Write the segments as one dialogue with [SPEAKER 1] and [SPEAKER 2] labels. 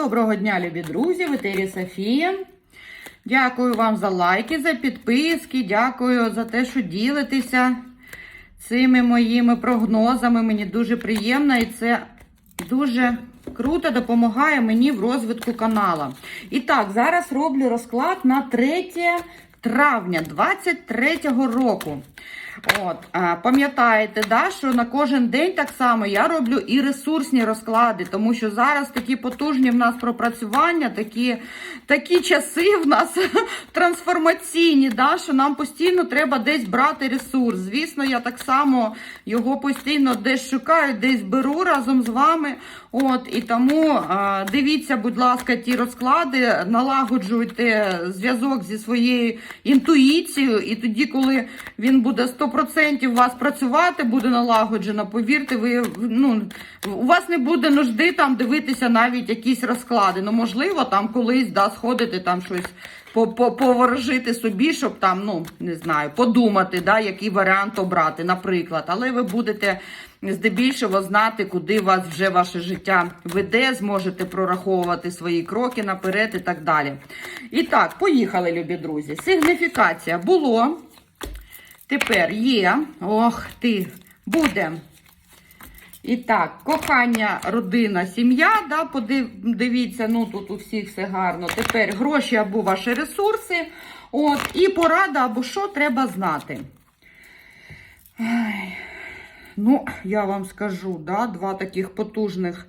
[SPEAKER 1] Доброго дня, любі друзі! В етері Софія. Дякую вам за лайки, за підписки. Дякую за те, що ділитеся цими моїми прогнозами. Мені дуже приємно і це дуже круто допомагає мені в розвитку канала. І так, зараз роблю розклад на 3 травня 23-го року. От, пам'ятаєте, да, що на кожен день так само я роблю і ресурсні розклади, тому що зараз такі потужні в нас пропрацювання, такі, такі часи в нас трансформаційні, да, що нам постійно треба десь брати ресурс. Звісно, я так само його постійно десь шукаю, десь беру разом з вами. От, І тому а, дивіться, будь ласка, ті розклади, налагоджуйте зв'язок зі своєю інтуїцією, і тоді, коли він буде 100% у вас працювати, буде налагоджено, повірте, ви ну, у вас не буде нужди там дивитися навіть якісь розклади. Ну, можливо, там колись да, сходити там щось по- по- поворожити собі, щоб там, ну, не знаю, подумати, да, який варіант обрати, наприклад. Але ви будете здебільшого знати, куди вас вже ваше життя веде, зможете прораховувати свої кроки наперед і так далі. І так, поїхали, любі друзі. Сигніфікація було. Тепер є. Ох ти, буде. І так, кохання, родина, сім'я. Да, подив, дивіться, ну тут у всіх все гарно. Тепер гроші або ваші ресурси. От, і порада, або що треба знати. Ай. Ну, я вам скажу, да, два таких потужних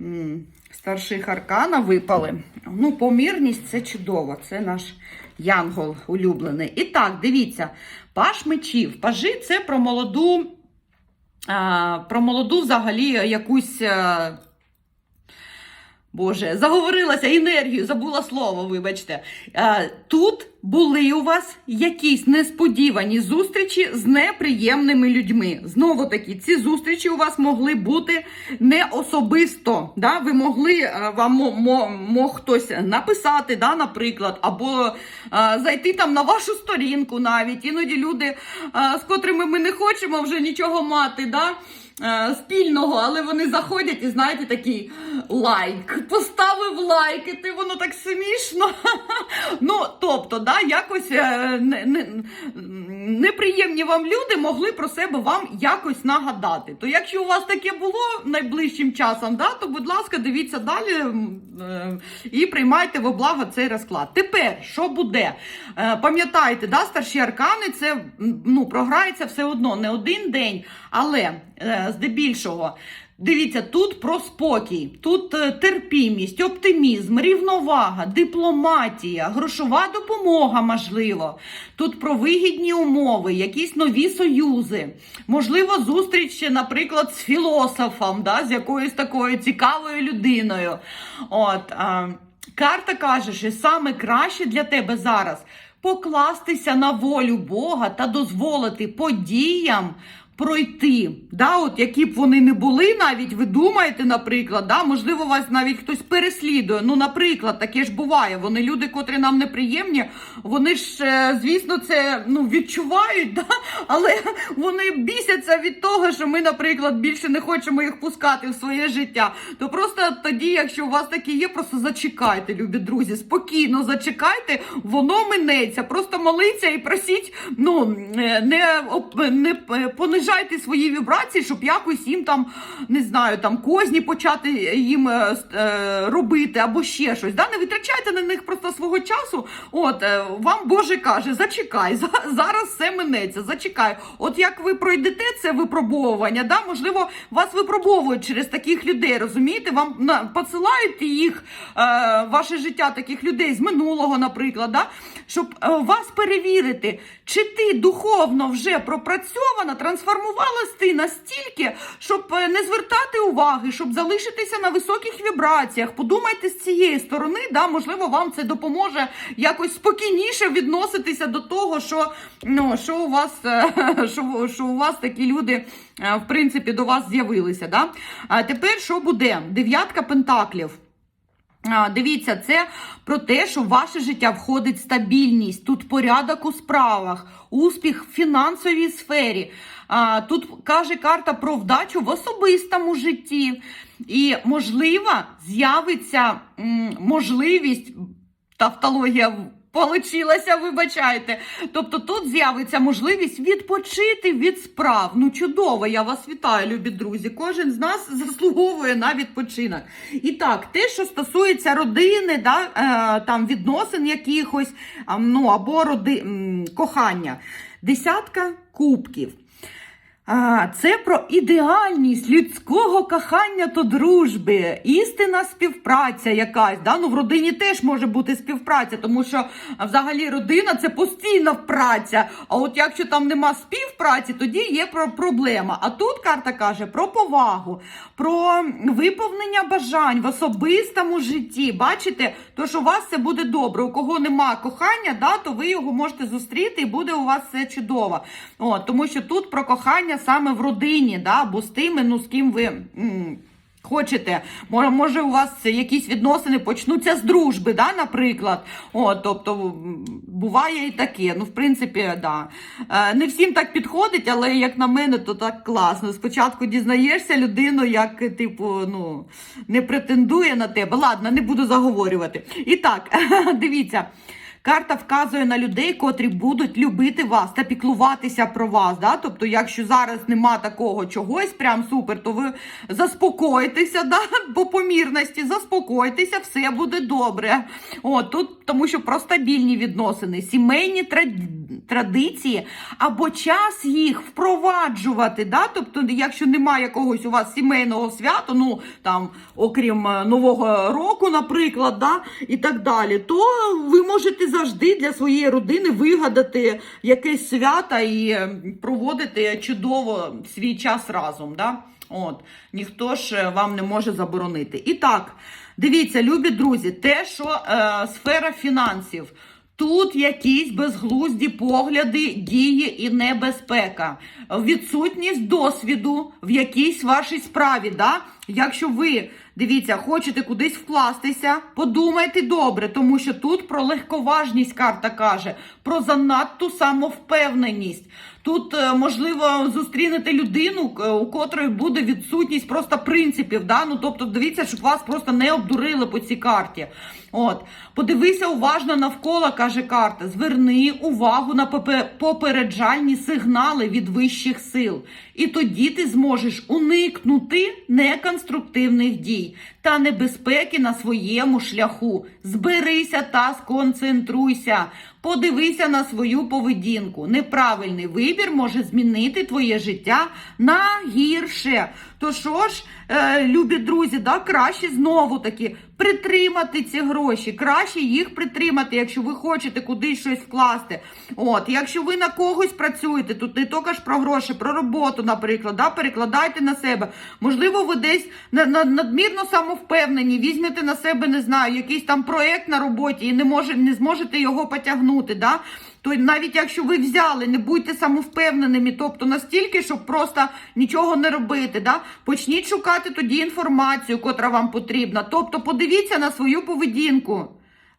[SPEAKER 1] м, старших аркана випали. Ну, помірність це чудово. Це наш янгол улюблений. І так, дивіться, паш мечів. Пажи це про молоду, про молоду взагалі якусь. Боже, заговорилася енергію, забула слово, вибачте. Тут були у вас якісь несподівані зустрічі з неприємними людьми. Знову таки, ці зустрічі у вас могли бути не особисто. Да? Ви могли вам мо- мо- мог хтось написати, да, наприклад, або зайти там на вашу сторінку навіть. Іноді люди, з котрими ми не хочемо вже нічого мати. Да? спільного, але вони заходять і знаєте такий лайк. Поставив лайк, і ти воно так смішно. Ну, тобто, да, якось е, не, не, неприємні вам люди могли про себе вам якось нагадати. То якщо у вас таке було найближчим часом, да, то будь ласка, дивіться далі е, і приймайте во благо цей розклад. Тепер що буде? Е, Пам'ятайте, да, старші аркани це ну, програється все одно не один день, але здебільшого. Дивіться, тут про спокій, тут е, терпімість, оптимізм, рівновага, дипломатія, грошова допомога, можливо. Тут про вигідні умови, якісь нові союзи, можливо, зустріч, наприклад, з філософом, да, з якоюсь такою цікавою людиною. От, а, карта каже, що саме краще для тебе зараз покластися на волю Бога та дозволити подіям пройти. Да, от Які б вони не були, навіть ви думаєте, наприклад, да, можливо, вас навіть хтось переслідує. Ну, наприклад, таке ж буває. Вони люди, котрі нам неприємні, вони ж, е, звісно, це ну, відчувають, да, але вони бісяться від того, що ми, наприклад, більше не хочемо їх пускати в своє життя. То просто тоді, якщо у вас таке є, просто зачекайте, любі друзі, спокійно зачекайте, воно минеться. Просто моліться і просіть, ну е, не, не е, понижайте свої вібрації, щоб якось їм там не знаю, там козні почати їм е, е, робити або ще щось. Да? Не витрачайте на них просто свого часу. От е, вам Боже каже, зачекай, за- зараз все минеться. Зачекай. От як ви пройдете це випробовування, да? можливо, вас випробовують через таких людей. Розумієте? Вам на, посилають їх е, ваше життя таких людей з минулого, наприклад, да? щоб е, вас перевірити, чи ти духовно вже пропрацьована, трансформувалась ти настільки, щоб е, не звертати уваги, щоб залишитися на високих вібраціях. Подумайте з цієї сторони, да, можливо, вам це допоможе якось спокійніше відноситися до того, що, ну, що, у, вас, е, що, що у вас такі люди, е, в принципі, до вас з'явилися. Да? А тепер що буде? Дев'ятка пентаклів. Дивіться, це про те, що в ваше життя входить стабільність, тут порядок у справах, успіх в фінансовій сфері. Тут каже карта про вдачу в особистому житті. І, можливо, з'явиться можливість, тавтологія Получилося, вибачайте. Тобто тут з'явиться можливість відпочити від справ. Ну, чудово, я вас вітаю, любі друзі. Кожен з нас заслуговує на відпочинок. І так, те, що стосується родини, да, е, там відносин якихось, ну або роди, кохання. Десятка кубків. А, це про ідеальність людського кохання та дружби, істинна співпраця якась. Да? Ну, в родині теж може бути співпраця, тому що взагалі родина це постійна праця. А от якщо там нема співпраці, тоді є про проблема. А тут карта каже про повагу, про виповнення бажань в особистому житті. Бачите, то що у вас все буде добре. У кого нема кохання, да, то ви його можете зустріти і буде у вас все чудово. От, тому що тут про кохання саме в родині, да, або з тими, ну з ким ви. Хочете, може, може, у вас якісь відносини почнуться з дружби, да, наприклад. О, тобто буває і таке. Ну, в принципі, да. Е, не всім так підходить, але як на мене, то так класно. Спочатку дізнаєшся людину, як типу, ну, не претендує на тебе. Ладно, не буду заговорювати. І так, дивіться. Карта вказує на людей, котрі будуть любити вас та піклуватися про вас. Да? Тобто, якщо зараз нема такого чогось, прям супер, то ви заспокойтеся, да? по помірності, заспокойтеся, все буде добре. О, тут тому що про стабільні відносини, сімейні традиції або час їх впроваджувати. Да? Тобто, якщо немає якогось у вас сімейного свята, ну там, окрім е, Нового року, наприклад, да? і так далі, то ви можете завжди для своєї родини вигадати якесь свято і е, проводити чудово свій час разом. Да? От, ніхто ж е, вам не може заборонити. І так, дивіться, любі друзі, те, що е, сфера фінансів. Тут якісь безглузді погляди, дії і небезпека, відсутність досвіду в якійсь вашій справі. Да? Якщо ви дивіться, хочете кудись вкластися, подумайте добре, тому що тут про легковажність карта каже, про занадту самовпевненість. Тут е, можливо зустрінете людину, у котрої буде відсутність просто принципів. Да? Ну, тобто, дивіться, щоб вас просто не обдурили по цій карті. От, подивися уважно навколо, каже карта. Зверни увагу на попереджальні сигнали від вищих сил. І тоді ти зможеш уникнути неконструктивних дій та небезпеки на своєму шляху. Зберися та сконцентруйся. Подивися на свою поведінку. Неправильний вибір може змінити твоє життя на гірше. То що ж, е, любі друзі, да, краще знову таки притримати ці гроші, краще їх притримати, якщо ви хочете кудись щось вкласти. От, якщо ви на когось працюєте, тут не тільки ж про гроші, про роботу, наприклад, да, перекладайте на себе. Можливо, ви десь на, на, надмірно самовпевнені, візьмете на себе, не знаю, якийсь там проект на роботі і не, може, не зможете його потягнути. Да? То навіть якщо ви взяли, не будьте самовпевненими, тобто настільки, щоб просто нічого не робити. Да? Почніть шукати тоді інформацію, котра вам потрібна. Тобто подивіться на свою поведінку.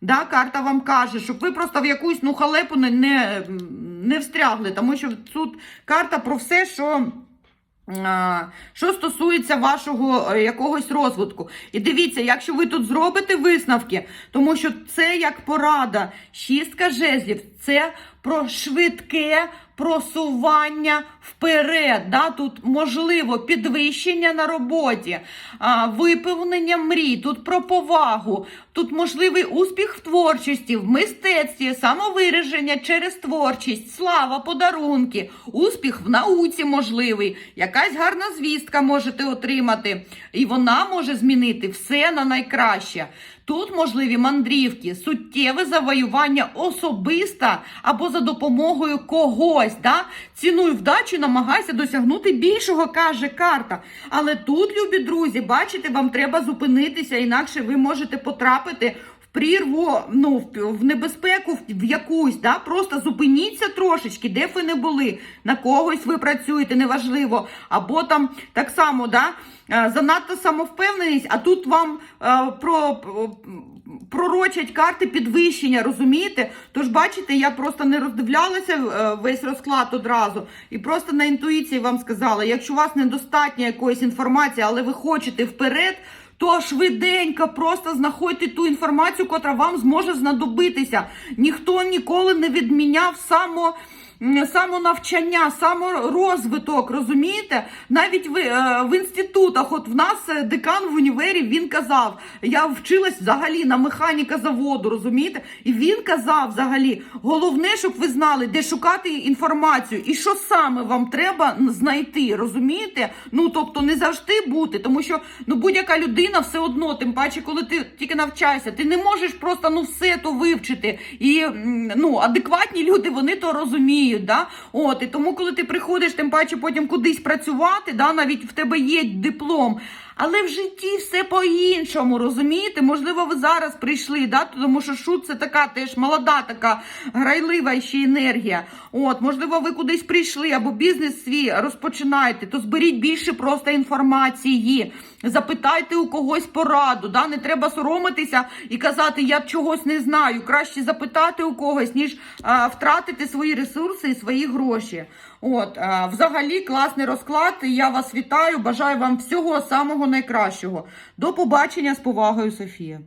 [SPEAKER 1] Да, карта вам каже, щоб ви просто в якусь ну, халепу не, не встрягли, тому що тут карта про все, що. Що стосується вашого е, якогось розвитку. І дивіться, якщо ви тут зробите висновки, тому що це як порада, шістка жезлів, це про швидке просування вперед. Да? Тут можливо підвищення на роботі, виповнення мрій, тут про повагу, тут можливий успіх в творчості, в мистецтві, самовираження через творчість, слава, подарунки, успіх в науці можливий, якась гарна звістка можете отримати, і вона може змінити все на найкраще. Тут можливі мандрівки, суттєве завоювання особиста або за допомогою когось. Да? Цінуй вдачу, намагайся досягнути більшого, каже карта. Але тут, любі друзі, бачите, вам треба зупинитися, інакше ви можете потрапити прірву, ну, в, небезпеку в, якусь, да? просто зупиніться трошечки, де ви не були, на когось ви працюєте, неважливо, або там так само, да? е, занадто самовпевненість, а тут вам е, про. Пророчать карти підвищення, розумієте? Тож, бачите, я просто не роздивлялася е, весь розклад одразу і просто на інтуїції вам сказала, якщо у вас недостатньо якоїсь інформації, але ви хочете вперед, то швиденько просто знаходьте ту інформацію, котра вам зможе знадобитися. Ніхто ніколи не відміняв само. Самонавчання, саморозвиток, розумієте? Навіть ви е, в інститутах, от в нас е, декан в універі він казав, я вчилась взагалі на механіка заводу, розумієте? І він казав взагалі, головне, щоб ви знали, де шукати інформацію і що саме вам треба знайти, розумієте? Ну тобто не завжди бути, тому що ну будь-яка людина все одно, тим паче, коли ти тільки навчаєшся, ти не можеш просто ну все то вивчити. І ну адекватні люди вони то розуміють. Да? От і тому, коли ти приходиш, тим паче потім кудись працювати, да, навіть в тебе є диплом. Але в житті все по-іншому, розумієте? Можливо, ви зараз прийшли, да? тому що шут це така теж молода, така грайлива ще енергія. От, можливо, ви кудись прийшли або бізнес свій розпочинаєте, то зберіть більше просто інформації. Запитайте у когось пораду. Да? Не треба соромитися і казати, я чогось не знаю. Краще запитати у когось, ніж а, втратити свої ресурси і свої гроші. От, а, взагалі, класний розклад. Я вас вітаю. Бажаю вам всього самого найкращого. До побачення з повагою, Софія.